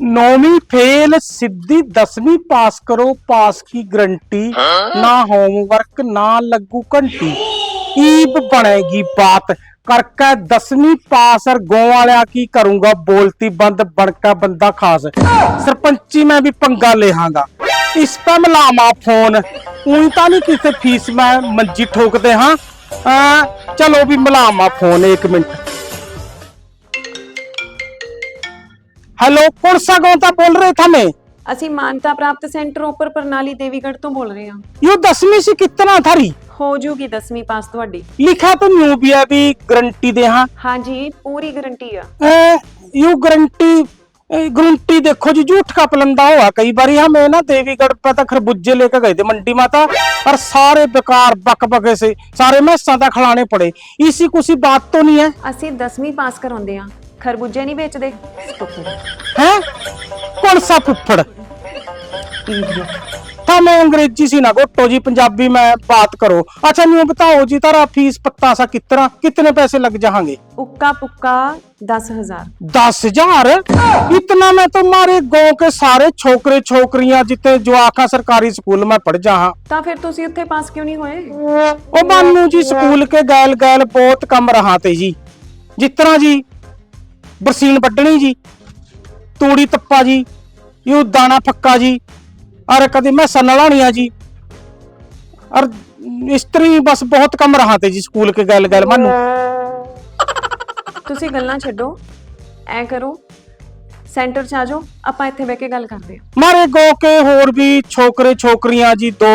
नौवीं फेल सीधी दसवीं पास करो पास की गारंटी ना होमवर्क ना लगू घंटी ईब बनेगी बात करके दसवीं पास और गौ वाला की करूंगा बोलती बंद बनका बंदा खास सरपंची में भी पंगा ले हांगा इस पर मिलावा फोन उन तो नहीं किसी फीस में मंजी ठोकते हाँ आ, चलो भी मिलावा फोन एक मिनट हेलो कौन सा गांव था बोल रहे थे मैं ਅਸੀਂ ਮਾਨਤਾ ਪ੍ਰਾਪਤ ਸੈਂਟਰ ਉੱਪਰ ਪ੍ਰਣਾਲੀ ਦੇਵੀਗੜ੍ਹ ਤੋਂ ਬੋਲ ਰਹੇ ਹਾਂ यो दसवीं से कितना थारी ਹੋ ਜੂਗੀ 10ਵੀਂ ਪਾਸ ਤੁਹਾਡੀ लिखा तो न्यू भी है भी गारंटी दे हाँ ਹਾਂਜੀ ਪੂਰੀ ਗਾਰੰਟੀ ਆ ए, यू गारंटी गारंटी देखो जी झूठ का पलंदा हुआ कई बार हमें ना देवीगढ़ पे तक खरबूजे लेकर गए थे मंडी माता और सारे बेकार बक बके से सारे मैसां तक खिलाने पड़े इसी कुछ बात तो नहीं है ਅਸੀਂ 10ਵੀਂ ਪਾਸ ਕਰਾਉਂਦੇ ਆ ਖਰਬੂਜੇ ਨਹੀਂ ਵੇਚਦੇ हैं कौन सा फुफ्फड़ था मैं अंग्रेजी सी ना गोटो जी पंजाबी में बात करो अच्छा न्यू बताओ जी तारा फीस पत्ता सा कितना कितने पैसे लग जाएंगे ਉੱਕਾ ਪੁੱਕਾ 10000 दस हजार इतना में तो हमारे गांव के सारे छोकरे छोकरियां जितने जो आखा सरकारी स्कूल में पढ़ जा ਤਾਂ ਫਿਰ ਤੁਸੀਂ ਉੱਥੇ ਪਾਸ ਕਿਉਂ ਨਹੀਂ ਹੋਏ ओ बानू जी स्कूल के गैल गैल बहुत कम रहा थे जी जितना जी ਬਰਸੀਨ ਵੱਢਣੀ ਜੀ ਤੂੜੀ ਤੱਪਾ ਜੀ ਇਹ ਦਾਣਾ ਫੱਕਾ ਜੀ ਔਰ ਕਦੇ ਮੈਂ ਸਨਲਾਣੀਆਂ ਜੀ। ਔਰ ਇਸਤਰੀ ਬਸ ਬਹੁਤ ਕਮ ਰਹਾ ਤੇ ਜੀ ਸਕੂਲ ਕੇ ਗੱਲ ਗੱਲ ਮਾਨੂੰ। ਤੁਸੀਂ ਗੱਲਾਂ ਛੱਡੋ ਐ ਕਰੋ ਸੈਂਟਰ ਚ ਆ ਜਾਓ ਆਪਾਂ ਇੱਥੇ ਬਹਿ ਕੇ ਗੱਲ ਕਰਦੇ ਹਾਂ। ਮਾਰੇ ਗੋ ਕੇ ਹੋਰ ਵੀ ਛੋਕਰੇ ਛੋਕਰੀਆਂ ਜੀ ਦੋ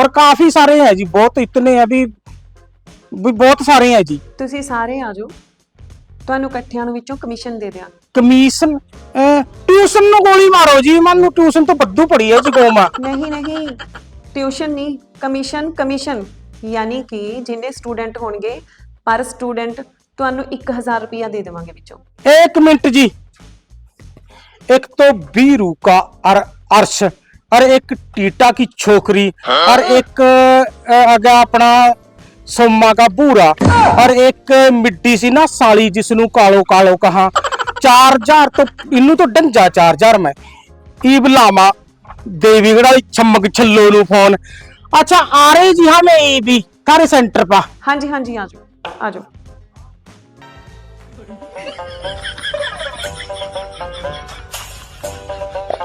ਔਰ ਕਾਫੀ ਸਾਰੇ ਹੈ ਜੀ ਬਹੁਤ ਇਤਨੇ ਆ ਵੀ ਵੀ ਬਹੁਤ ਸਾਰੇ ਹੈ ਜੀ। ਤੁਸੀਂ ਸਾਰੇ ਆ ਜਾਓ ਤੁਹਾਨੂੰ ਇਕੱਠਿਆਂ ਨੂੰ ਵਿੱਚੋਂ ਕਮਿਸ਼ਨ ਦੇ ਦਿਆਂ ਕਮਿਸ਼ਨ ਟਿਊਸ਼ਨ ਨੂੰ ਗੋਲੀ ਮਾਰੋ ਜੀ ਮੈਨੂੰ ਟਿਊਸ਼ਨ ਤੋਂ ਬੱਦੂ ਪੜੀ ਹੈ ਜੀ ਗੋਮਾ ਨਹੀਂ ਨਹੀਂ ਟਿਊਸ਼ਨ ਨਹੀਂ ਕਮਿਸ਼ਨ ਕਮਿਸ਼ਨ ਯਾਨੀ ਕਿ ਜਿੰਨੇ ਸਟੂਡੈਂਟ ਹੋਣਗੇ ਪਰ ਸਟੂਡੈਂਟ ਤੁਹਾਨੂੰ 1000 ਰੁਪਿਆ ਦੇ ਦੇਵਾਂਗੇ ਵਿੱਚੋਂ एक मिनट जी एक तो बीरू का और अर्श और एक टीटा की छोकरी और एक अ, आगे अपना सोमा का बूरा और एक मिट्टी सी ना साली जिसनु कालो कालो कहा चार हजार तो इनू तो डंजा चार हजार में ईब लामा देवीगढ़ वाली छमक छल्लो नु फोन अच्छा आ रहे जी हाँ मैं ये भी कार्य सेंटर पा ਹਾਂਜੀ ਹਾਂਜੀ ਆ ਜਾਓ ਆ ਜਾਓ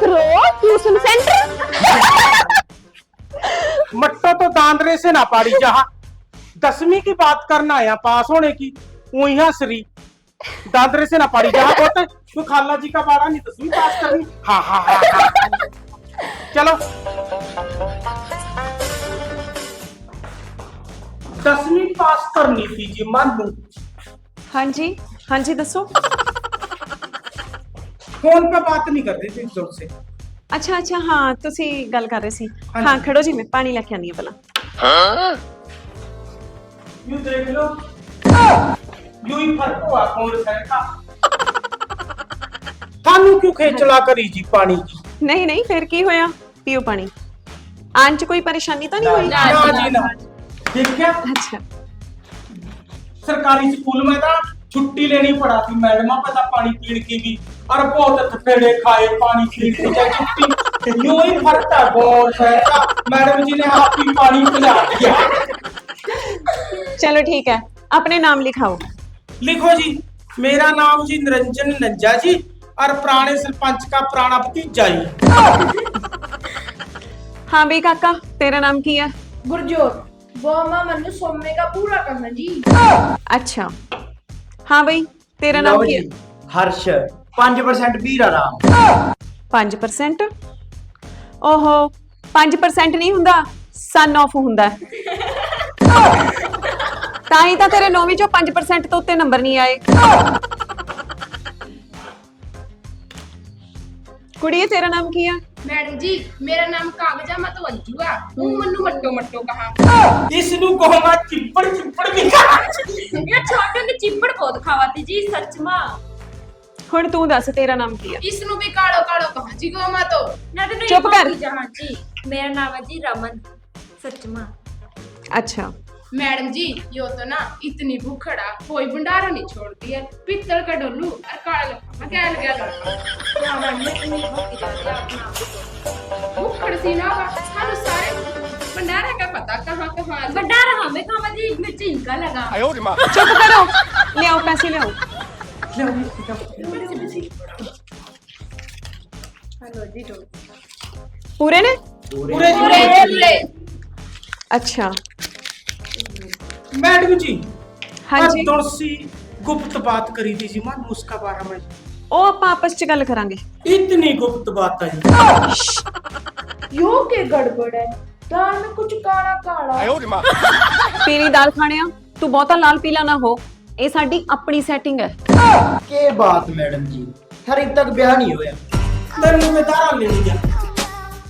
रो ट्यूशन सेंटर मट्टो तो दांदरे से ना पाड़ी जहाँ दसवीं की बात करना आया पास होने की वही हंसरी दादरे से ना पाड़ी जहाँ बोलते तू खाला जी का बाड़ा नहीं दसवीं पास करनी हाँ हाँ हाँ, हाँ। चलो दसवीं पास करनी थी जी मानू ਹਾਂਜੀ ਹਾਂਜੀ ਦੱਸੋ फोन पे बात नहीं करते थे जोर से ਅੱਛਾ ਅੱਛਾ ਹਾਂ ਤੁਸੀਂ ਗੱਲ ਕਰ ਰਹੇ ਸੀ ਹਾਂਜੀ। ਹਾਂ ਖੜੋ ਜੀ ਮੈਂ ਪਾਣੀ ਲੈ ਕੇ ਆਨੀ ਆ ਪਹਿਲਾਂ यू देख लो यू ही फर्क हुआ कौन सा का थानू क्यों खेचला करी जी पानी की ਨਹੀਂ ਨਹੀਂ ਫਿਰ ਕੀ ਹੋਇਆ ਪੀਓ ਪਾਣੀ ਆਉਣ ਚ ਕੋਈ ਪਰੇਸ਼ਾਨੀ ਤਾਂ ਨਹੀਂ ਹੋਈ ना जी ना ठीक है ਅੱਛਾ सरकारी स्कूल में था छुट्टी लेनी पड़ा थी मैडम पता पानी पीने की भी और बहुत थपेड़े खाए पानी पीने की चाहे छुट्टी यूं ही फर्क था बहुत शहर का मैडम जी ने हाथ ही पानी पिला दिया ਚਲੋ ਠੀਕ ਹੈ ਆਪਣੇ ਨਾਮ ਲਿਖਾਓ लिखो जी मेरा नाम जी निरंजन नंजा जी और पुराने सरपंच का पुराना भतीजा जी ਹਾਂ ਬਈ ਕਾਕਾ ਤੇਰਾ ਨਾਮ ਕੀ ਹੈ गुरजोत वो मां मन्नू सोमे का पूरा करना जी ਅੱਛਾ ਹਾਂ ਬਈ ਤੇਰਾ ਨਾਮ ਲਓ ਕੀ ਹੈ ਜੀ, ਹਰਸ਼ 5% ਵੀਰ ਆਰਾਮ 5% ਓਹੋ 5% ਨਹੀਂ ਹੁੰਦਾ ਸਨ ਆਫ ਹੁੰਦਾ ਹੈ। ਤਾਂ ਹੀ ਤਾਂ ਤੇਰੇ 9ਵੀਂ ਚੋਂ 5% ਤੋਂ ਉੱਤੇ ਨੰਬਰ ਨਹੀਂ ਆਏ। ਕੁੜੀਏ ਤੇਰਾ ਨਾਮ ਕੀ ਆ? ਮੈਡਮ ਜੀ ਮੇਰਾ ਨਾਮ ਕਾਗਜਾ ਮਤ ਵੰਜੂ ਆ। ਤੂੰ ਮੈਨੂੰ ਮੱਟੋ ਮੱਟੋ ਕਹਾ। ਇਸ ਨੂੰ ਕਹੋ ਮੈਂ ਚਿੱਪੜ ਚਿੱਪੜ ਕੇ ਯਾ ਛੋਟੇ ਨੇ ਚਿੰਬੜ ਬਹੁਤ ਖਾਵਾਤੀ ਜੀ ਸੱਚ ਹੁਣ ਤੂੰ ਦੱਸ ਤੇਰਾ ਨਾਮ ਕੀ ਆ? ਇਸ ਨੂੰ ਵੀ ਕਾਲੋ ਕਾਲੋ ਕਹਾ ਜੀ ਕੋ ਮਾ ਤੋ। ਨਾ ਤੈਨੂੰ ਚੁੱਪ ਕਰ। ਜਹਾਂ ਜੀ ਮੇਰਾ ਨਾਮ ਹੈ ਜੀ ਰਮਨ ਸੱਚ ਅੱਛਾ। मैडम जी यो तो ना इतनी भूखड़ा कोई भंडारा नहीं छोड़ती है। पित्तल का डोलू और काल भूखड़ सी ना सारे भंडारा का पता कहाँ कहाँ भंडारा हमें जी चिंका लगा आयो रे चुप करो। ले आओ पैसे ले आओ। हेलो जी पूरे ने? पूरे पूरे। अच्छा। ਮੈਡਮ ਜੀ। ਹਾਂਜੀ ਹਾਂਜੀ। ਤੁਲਸੀ ਗੁਪਤ ਬਾਤ ਕਰੀ ਦੀ ਮਨ ਮੁਸਕਾ ਬਾਰਾ ਮੈਂ। ਉਹ ਆਪਾਂ ਆਪਸ ਚ ਗੱਲ ਕਰਾਂਗੇ। ਇਤਨੀ ਗੁਪਤ ਬਾਤ ਹੈ ਯੋ ਕੇ ਗੜਬੜ ਹੈ? ਦਾਲ ਨੂੰ ਕੁਝ ਕਾਲਾ ਕਾਲਾ। ਪੀਲੀ ਦਾਲ ਖਾਣਿਆ ਤੂੰ ਬਹੁਤਾ ਲਾਲ ਪੀਲਾ ਨਾ ਹੋ। ਇਹ ਸਾਡੀ ਆਪਣੀ ਸੈਟਿੰਗ ਹੈ। ਕੀ ਬਾਤ ਮੈਡਮ ਜੀ ਹਰ ਇੱਕ ਤੱਕ ਵਿਆਹ ਨਹੀਂ ਹੋਇਆ। ਮੈਨੂੰ ਮੈਂ ਦਾਰਾ ਲੈਣੀ ਜਾ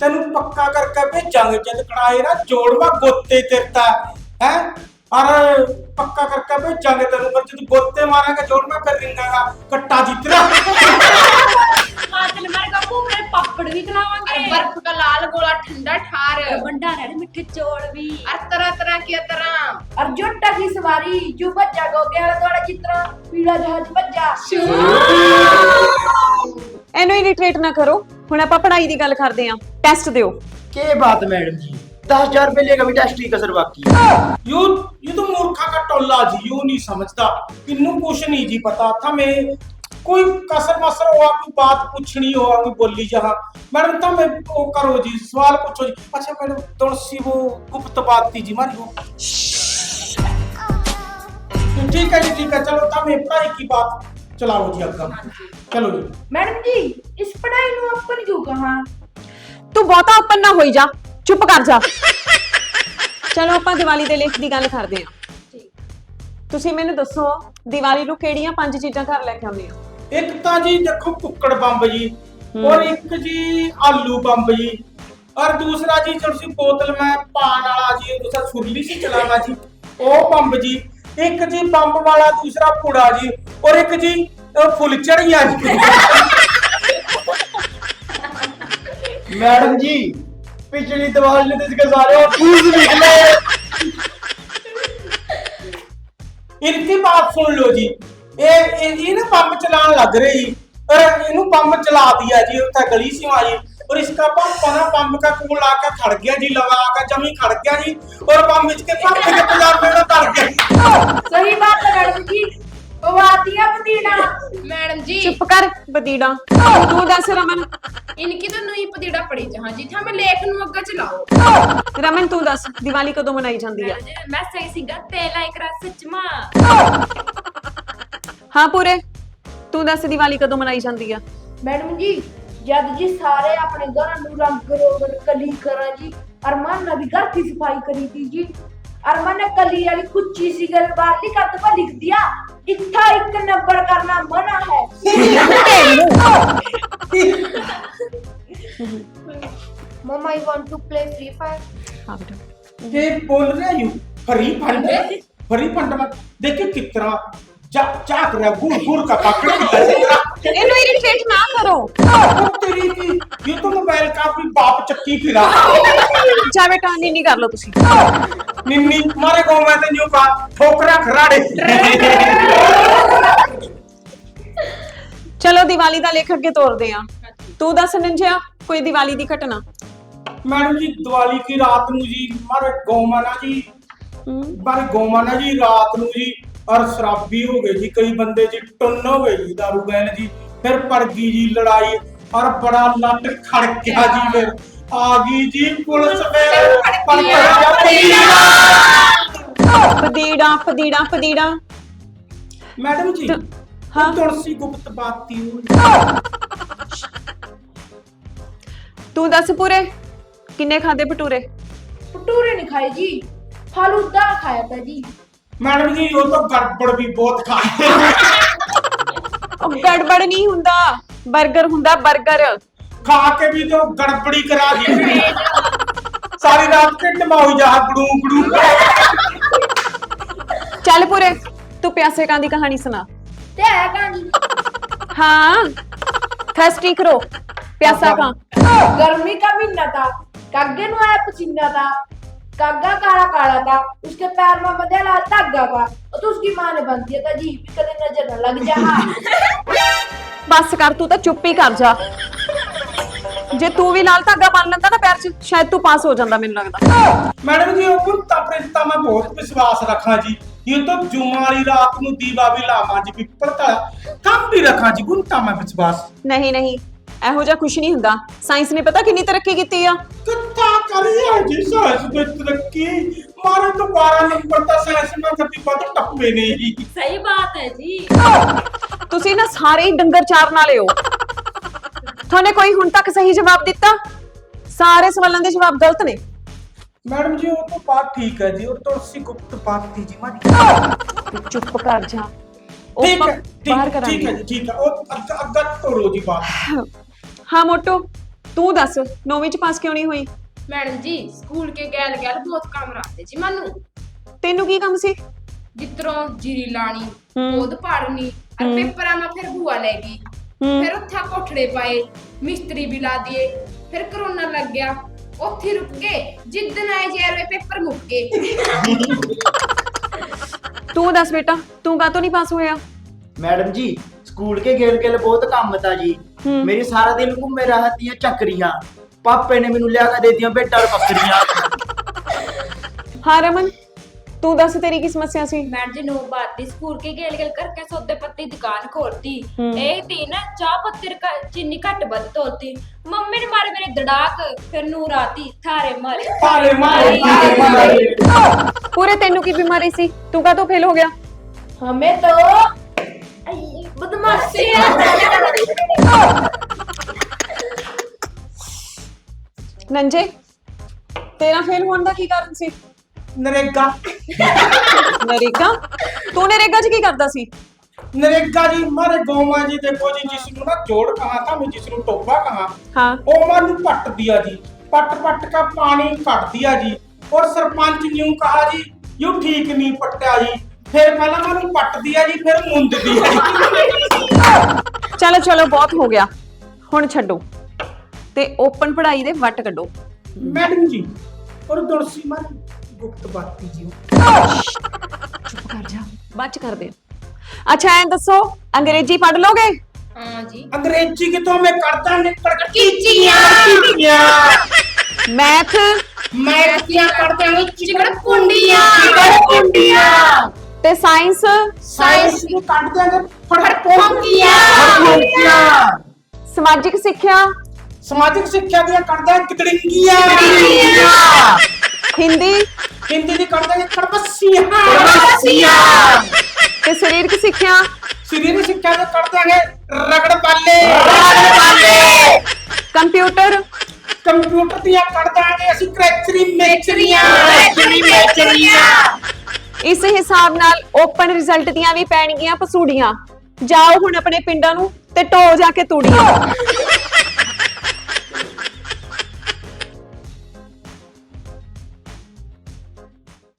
ਤੈਨੂੰ ਪੱਕਾ ਕਰਕੇ ਭੇਜਾਂਗੇ ਜਦ ਕੜਾਏ ਨਾ ਜੋੜਵਾ ਗੋਤੇ ਤੇਰਤਾ ਹੈ? ਪਰ ਪੱਕਾ ਕਰਕੇ ਭੇਜਾਂਗੇ ਤੈਨੂੰ ਪਰ ਜਦ ਗੋਤੇ ਮਾਰਾਂਗੇ ਜੋੜਵਾ ਫਿਰ ਰਿੰਗਾਗਾ ਕੱਟਾ ਜਿੱਤਣਾ ਮਾਤਲ ਮਰ ਗੱਪੂ ਮੇਰੇ ਪਾਪੜ ਵੀ ਖਲਾਵਾਂਗੇ। ਬਰਫ ਦਾ ਲਾਲ ਗੋਲਾ ਠੰਡਾ ਠਾਰ। ਵੰਡਾ ਰਹਿ ਮਿੱਠੇ ਚੋਲ ਵੀ। ਅਰ ਤਰ੍ਹਾਂ ਤਰ੍ਹਾਂ ਕੀ ਤਰ੍ਹਾਂ? ਅਰ ਜੁੱਟਾ ਕੀ ਸਵਾਰੀ ਜੂ ਭੱਜਾ ਗੋਗੇ ਵਾਲਾ ਦੋੜਾ ਚਿੱਤਰਾ ਪੀੜਾ ਜਹਾਜ਼ ਭੱਜਾ। ਇਹਨੂੰ ਇਰੀਟੇਟ ਨਾ ਕਰੋ। ਹੁਣ ਆਪਾਂ ਪੜ੍ਹਾਈ ਦੀ ਗੱਲ ਕਰਦੇ ਆਂ ਟੈਸਟ ਦਿਓ ਕੀ ਬਾਤ ਮੈਡਮ ਜੀ 10000 रुपए लेगा भी टेस्ट की कसर बाकी यू ये तो मूर्खा का टोला जी यू नहीं समझता इन्नू कुछ नहीं जी पता था मैं कोई कसर मसर हुआ कोई बात पूछनी हो कोई बोली जहाँ मैडम तो मैं वो करो जी सवाल पूछो जी अच्छा मैडम तुलसी वो गुप्त बात थी जी मारी वो ठीक है जी ठीक है चलो तो मैं पढ़ाई की बात चलाओ जी अब चलो जी मैडम जी इस पढ़ाई नु अपन क्यों कहा ਤੂੰ ਬਹੁਤਾ ਓਪਨ ਨਾ ਹੋਈ ਜਾ ਚੁੱਪ ਕਰ ਜਾ ਚਲੋ ਆਪਾਂ ਦੀਵਾਲੀ ਦੇ ਲੇਖ ਦੀ ਗੱਲ ਕਰਦੇ ਆਂ ਤੁਸੀਂ ਮੈਨੂੰ ਦੱਸੋ ਦੀਵਾਲੀ ਨੂੰ ਕਿਹੜੀਆਂ ਪੰਜ ਚੀਜ਼ਾਂ ਘਰ ਲੈ ਕੇ ਆਉਂਦੇ ਹੋ ਇੱਕ ਤਾਂ ਜੀ ਦੇਖੋ ਕੁੱਕੜ ਬੰਬ ਜੀ ਔਰ ਇੱਕ ਜੀ ਆਲੂ ਬੰਬ ਜੀ और दूसरा जी जो सी बोतल में पान वाला जी दूसरा सुरली सी चलाना जी वो बम्ब ਇੱਕ ਜੀ ਪੰਪ ਵਾਲਾ ਦੂਸਰਾ ਪੁੜਾ ਜੀ ਔਰ ਇੱਕ ਜੀ ਫੁਲਚੜ ਹੀ ਜੀ। ਮੈਡਮ ਜੀ ਪਿਛਲੀ ਦੀਵਾਰ ਨੇ ਤੇ ਸਾਰੇ ਫੂਸ ਨਿਕਲੇ ਇਨਕੀ ਬਾਤ ਸੁਣ ਲਓ ਜੀ ਇਹ ਇਹ ਨਾ ਪੰਪ ਚਲਾਉਣ ਲੱਗ ਰਹੀ ਔਰ ਇਹਨੂੰ ਪੰਪ ਚਲਾ ਦਿਆ ਜੀ ਉੱਥੇ ਗਲੀ ਸੀ ਵਾਲੀ और इसका पंप ना बम्ब का कूल आके खड़ गया जी लगा के जमी खड़ गया जी और बम्ब इसके पंप के पंजाबे में तर गया सही बात है मैडम जी वो आती है पतीला मैडम जी ਚੁੱਪ ਕਰ ਬਦੀੜਾ ਤੂੰ ਦੱਸ ਰਮਨ इनकी तो नई पतीड़ा पड़ी जहाँ जी था मैं लेख नु अग्गा चलाओ ਰਮਨ ਤੂੰ ਦੱਸ ਦੀਵਾਲੀ ਕਦੋਂ ਮਨਾਈ ਜਾਂਦੀ ਆ ਮੈਂ ਸਹੀ ਸੀਗਾ ਤੇਲਾ ਇੱਕ ਰਸ ਸੱਚਮਾ ਹਾਂ ਪੂਰੇ ਤੂੰ ਦੱਸ ਦੀਵਾਲੀ ਕਦੋਂ ਮਨਾਈ ਜਾਂਦੀ ਆ मैडम जी जद जी सारे अपने घर नु रंग रोगन कली करा जी अरमान ने भी घर की सफाई करी थी जी अरमान ने कली वाली कुच्ची सी गल बाहर लिखा तो लिख दिया इक्का एक नंबर करना मना है मम्मा I want to play Free Fire ਹਾਂ ਬੇਟਾ ये बोल रहे यू फरी फंड फरी फंड में देखिए कितना जा चाक रहा गुड़ गुड़ का पकड़ लिया जितना ਇਹਨੂੰ ਇਰੀਟੇਟ ਨਾ ਕਰੋ ओ तेरी की ये तो मोबाइल का भी बाप चक्की फिरा ਜਾ ਬੇਟਾ ਨੀ ਨਹੀਂ ਕਰ ਲਓ ਤੁਸੀਂ निन्नी मारे गांव में तो न्यू का ठोकरा खराड़े ਚਲੋ ਦੀਵਾਲੀ ਦਾ ਲੇਖ ਅੱਗੇ ਤੋਰਦੇ ਆ ਤੂੰ ਦੱਸ ਨਿੰਜਿਆ ਕੋਈ ਦੀਵਾਲੀ ਦੀ ਘਟਨਾ मैडम जी दिवाली की रात नु जी मारे गांव में ना जी ਹਮ, मारे गांव में ना जी रात ਔਰ ਸ਼ਰਾਬੀ ਹੋ ਗਏ ਜੀ ਕਈ ਬੰਦੇ ਜੀ ਟੁੰਨ ਹੋ ਗਏ ਜੀ ਦਾਰੂ ਗੈਲ ਜੀ ਫਿਰ ਪਰਗੀ ਜੀ ਲੜਾਈ ਔਰ ਬੜਾ ਲੱਟ ਖੜਕਿਆ ਜੀ ਫਿਰ। ਆ ਗਈ ਜੀ ਪੁਲਿਸ ਫਿਰ ਪਦੀੜਾ। ਪਦੀੜਾ ਪਦੀੜਾ ਮੈਡਮ ਜੀ ਹਾਂ। ਤੁਲਸੀ ਗੁਪਤ ਬਾਤੀ ਤੂੰ ਦੱਸ ਪੂਰੇ ਕਿੰਨੇ ਖਾਦੇ ਭਟੂਰੇ? ਭਟੂਰੇ ਨਹੀਂ ਖਾਏ ਜੀ ਫਾਲੂਦਾ ਖਾਇਆ ਤਾਂ ਜੀ। ਮੈਡਮ ਜੀ ਉਹ ਤਾਂ ਗੜਬੜ ਵੀ ਬਹੁਤ ਖਾਂਦੇ ਉਹ ਗੜਬੜ ਨਹੀਂ ਹੁੰਦਾ। 버ਗਰ ਹੁੰਦਾ 버ਗਰ ਖਾ ਕੇ ਵੀ ਤਾਂ ਗੜਬੜੀ ਕਰਾ ਦਿੱਤੀ ਸਾਰੀ ਰਾਤ ਢਿੱਡ ਮਾਉ ਜਾ ਗੜੂ ਗੜੂ ਚੱਲ ਪੂਰੇ ਤੂੰ ਪਿਆਸੇ ਕਾਂ ਦੀ ਕਹਾਣੀ ਸੁਣਾ। ਤੇ ਹੈ ਕਹਾਣੀ ਹਾਂ ਥਰਸਟੀ ਕਰੋ ਪਿਆਸਾ ਕਾਂ। ਗਰਮੀ ਕਾ ਮਹੀਨਾ ਤਾਂ ਕਾਗੇ ਨੂੰ ਆਇਆ ਪਸੀਨਾ ਤਾਂ। कागा काला काला था उसके पैर में बंधा लाल धागा था और तो उसकी माँ ने बंद दिया था जी भी कदे नजर न लग जा बस कर तू तो चुप ही कर जा ਜੇ ਤੂੰ ਵੀ ਲਾਲ ਧਾਗਾ ਬੰਨ ਲੈਂਦਾ ਨਾ ਪੈਰ 'ਚ ਸ਼ਾਇਦ ਤੂੰ ਪਾਸ ਹੋ ਜਾਂਦਾ ਮੈਨੂੰ ਲੱਗਦਾ मैडम जी वो गुंता प्रिंता मैं बहुत विश्वास रखा जी ये तो जुमा वाली रात ਨੂੰ ਦੀਵਾ ਵੀ ਲਾਵਾਂ ਜੀ ਪਿੱਪਲ ਦਾ ਕੰਮ ਵੀ ਰੱਖਾਂ ਜੀ ਗੁੰਤਾ ਮੈਂ ਵਿਸ਼ਵਾਸ ਨਹੀਂ ਨਹੀਂ ਇਹੋ ਜਿਹਾ ਕੁਝ ਨਹੀਂ ਹੁੰਦਾ ਸਾਇੰਸ ਨੇ ਪਤਾ ਕਿੰਨੀ ਤਰੱਕੀ ਕੀਤੀ ਆ ਕਿੱਥਾ ਕਰੀ ਹੈ ਜੀ ਸਾਇੰਸ ਦੇ ਤਰੱਕੀ ਮਾਰੇ ਤੋਂ 12 ਨੰਬਰ ਦਾ ਸਾਇੰਸ ਮੈਂ ਕਦੀ ਵੱਧ ਟੱਪੇ ਨਹੀਂ ਸਹੀ ਬਾਤ ਹੈ ਜੀ। ਤੁਸੀਂ ਨਾ ਸਾਰੇ ਹੀ ਡੰਗਰ ਚਾਰਨ ਵਾਲੇ ਹੋ। ਤੁਹਾਨੇ ਕੋਈ ਹੁਣ ਤੱਕ ਸਹੀ ਜਵਾਬ ਦਿੱਤਾ? ਸਾਰੇ ਸਵਾਲਾਂ ਦੇ ਜਵਾਬ ਗਲਤ ਨੇ। ਮੈਡਮ ਜੀ ਉਹ ਤਾਂ ਬਾਤ ਠੀਕ ਹੈ ਜੀ ਉਹ ਤੁਲਸੀ ਗੁਪਤ ਬਾਤ ਥੀ ਜੀ। ਮਾਰੀ ਤੂੰ ਚੁੱਪ ਕਰ ਜਾ। ਉਹ ਠੀਕ ਆਪਾਂ ਹੈ ਬਾਹਰ ਠੀਕ ਠੀਕ ਹੈ ਕਰਾਂਗੇ। ਜੀ ਠੀਕ ਹੈ। ਉਹ ਅੱਗਾ ਅੱਗਾ ਤੋੜੋ ਜੀ ਬਾਤ ਹਾਂ ਮੋਟੋ ਤੂੰ ਦੱਸ ਨੌਵੀਂ ਚ ਪਾਸ ਕਿਉਂ ਨਹੀਂ ਹੋਈ? मैडम जी स्कूल के गैल गैल बहुत काम रहते जी मानू ਤੈਨੂੰ ਕੀ ਕੰਮ ਸੀ जितरों जीरी लानी हम्म। पौध पाड़नी और हम्म। पेपरा में फिर बुआ लेगी हम्म। फिर उत्था कोठड़े पाए मिस्त्री भी ला दिए फिर कोरोना लग गया ਉੱਥੇ ਰੁਕ ਗਏ ਜਿੱਦਨ ਆਏ ਜੀ ਐਰਵੇ ਪੇਪਰ ਮੁੱਕ ਗਏ ਤੂੰ ਦੱਸ ਬੇਟਾ ਤੂੰ ਕਾਹਤੋਂ ਨਹੀਂ ਪਾਸ ਹੋਇਆ मैडम जी स्कूल के गेल गेल बहुत काम था जी हम्म। मेरी सारा दिन घूमे रहती है चक्रियां पापे ने मैनू लिया के दे दिया बेटा और बकरियां ਹਾਂ ਰਮਨ ਤੂੰ ਦੱਸ ਤੇਰੀ ਕੀ ਸਮੱਸਿਆ ਸੀ मैडम जी नौ बात थी स्कूल के गेल गेल करके सौदे पत्ती दुकान खोलती हम्म। एक दिन चाह पत्ती का चीनी घट बद तोलती मम्मी ने मारे मेरे दड़ाक फिर नूर आती थारे मारे ਤਾਰੇ ਮਾਰੇ तारे मारे ਪੂਰੇ ਤੈਨੂੰ ਕੀ ਬਿਮਾਰੀ ਸੀ ਤੂੰ ਕਾਹਤੋਂ ਫੇਲ ਹੋ ਗਿਆ हमें तो आई, बदमाशी ਨੰਜੇ ਤੇਰਾ ਫੇਲ ਹੋਣ ਦਾ ਕੀ ਕਾਰਨ ਸੀ? ਨਰੇਗਾ। ਨਰੇਗਾ? ਤੂੰ ਨਰੇਗਾ 'ਚ ਕੀ ਕਰਦਾ ਸੀ? ਨਰੇਗਾ ਜੀ ਮਾਰੇ ਗੋਮਾ ਜੀ ਦੇ ਕੋ ਜਿਸ ਨੂੰ ਨਾ ਜੋੜ ਕਹਾ ਤਾਂ ਮੈਂ ਜਿਸ ਨੂੰ ਟੋਪਾ ਕਹਾ ਹਾਂ। ਉਹ ਮਨ ਨੂੰ ਪੱਟ ਦਿਆ ਜੀ। ਪੱਟ ਪੱਟ ਕਾ ਪਾਣੀ ਕੱਟ ਦਿਆ ਜੀ। ਔਰ ਸਰਪੰਚ ਨੂੰ ਕਹਾ ਜੀ ਯੂ ਠੀਕ ਨਹੀਂ ਪੱਟਿਆ ਜੀ। ਫਿਰ ਪਹਿਲਾਂ ਮੈਂ ਨੂੰ ਪੱਟ ਦਿਆ ਜੀ ਫਿਰ ਮੁੰਦ ਦਿਆ ਜੀ। ਚਲੋ ਚਲੋ ਬਹੁਤ ਹੋ ਗਿਆ। ਹੁਣ ਛੱਡੋ। ਤੇ ਓਪਨ ਪੜ੍ਹਾਈ ਦੇ ਵੱਟ ਕੱਢੋ। ਮੈਡਮ ਜੀ ਔਰ ਦੁਰਸੀ ਮਨ ਗੁਪਤ ਬਾਤੀ ਜੀ। ਚੁੱਪ ਕਰ ਜਾ। ਬੱਚ ਕਰਦੇ ਅੱਛਾ ਐਂ ਦੱਸੋ ਅੰਗਰੇਜ਼ੀ ਪੜ੍ਹ ਲੋਗੇ? हाँ जी ਅੰਗਰੇਜ਼ੀ ਕਿਤੋਂ ਮੈਂ ਕਰਦਾ ਨਿਕਲ ਕੇ ਕੀਚੀਆਂ। ਮੈਥ? ਮੈਂ ਕੀਆਂ ਹਾਂ ਚਿਕੜ ਕੁੰਡੀਆਂ। ਚਿਕੜ ਕੁੰਡੀਆਂ। ਤੇ ਸਾਇੰਸ? ਸਾਇੰਸ ਨੂੰ ਕੱਢ ਦਿਆਂਗੇ ਫੜ ਫੜ ਪੋਕੀਆਂ ਫੜ ਸਮਾਜਿਕ ਸਿੱਖਿਆ? ਸਮਾਜਿਕ ਸਿੱਖਿਆ ਦੀਆਂ ਕੜਦਾ ਕਿਤੜਿੰਗੀਆਂ ਹਿੰਦੀ। ਹਿੰਦੀ ਦੀ ਕੜਦਾ ਇਹ ਕੜਬਸੀਆਂ ਤੇ ਸਰੀਰਕ ਸਿੱਖਿਆ? ਸਰੀਰਕ ਸਿੱਖਿਆ ਦੇ ਕੜਦਾ ਹੈ ਰਗੜ ਪਾਲੇ ਕੰਪਿਊਟਰ? ਕੰਪਿਊਟਰ ਦੀਆਂ ਕੜਦਾ ਹੈ ਅਸੀਂ ਕਰੈਕਚਰੀ ਮੇਚਰੀਆਂ। ਕਰੈਕਚਰੀ ਮੇਚਰੀਆਂ। ਇਸ ਹਿਸਾਬ ਨਾਲ ਓਪਨ ਰਿਜ਼ਲਟ ਦੀਆਂ ਵੀ ਪੈਣਗੀਆਂ ਪਸੂੜੀਆਂ। ਜਾਓ ਹੁਣ ਆਪਣੇ ਪਿੰਡਾਂ ਨੂੰ ਤੇ ਢੋ ਜਾ ਕੇ ਤੂੜੀਆਂ।